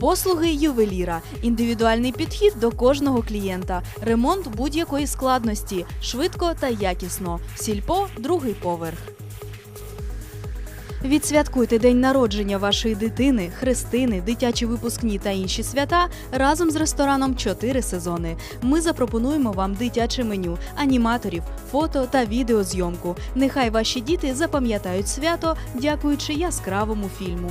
Послуги ювеліра, індивідуальний підхід до кожного клієнта, ремонт будь-якої складності, швидко та якісно. Сільпо другий поверх. Відсвяткуйте день народження вашої дитини, хрестини, дитячі випускні та інші свята разом з рестораном «Чотири сезони. Ми запропонуємо вам дитяче меню, аніматорів, фото та відеозйомку. Нехай ваші діти запам'ятають свято, дякуючи яскравому фільму.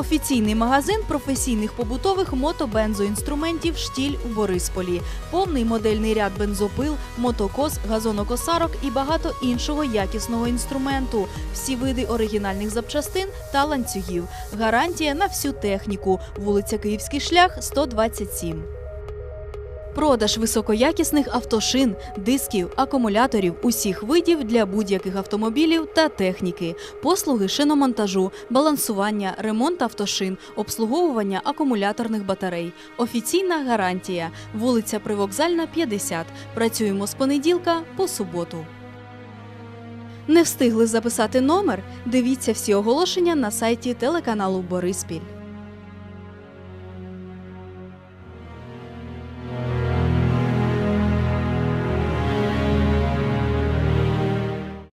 Офіційний магазин професійних побутових мотобензоінструментів Штіль у Борисполі, повний модельний ряд бензопил, мотокос, газонокосарок і багато іншого якісного інструменту, всі види оригінальних запчастин та ланцюгів. Гарантія на всю техніку. Вулиця Київський шлях 127. Продаж високоякісних автошин, дисків, акумуляторів усіх видів для будь-яких автомобілів та техніки, послуги шиномонтажу, балансування, ремонт автошин, обслуговування акумуляторних батарей. Офіційна гарантія. Вулиця Привокзальна, 50. Працюємо з понеділка по суботу. Не встигли записати номер? Дивіться всі оголошення на сайті телеканалу Бориспіль.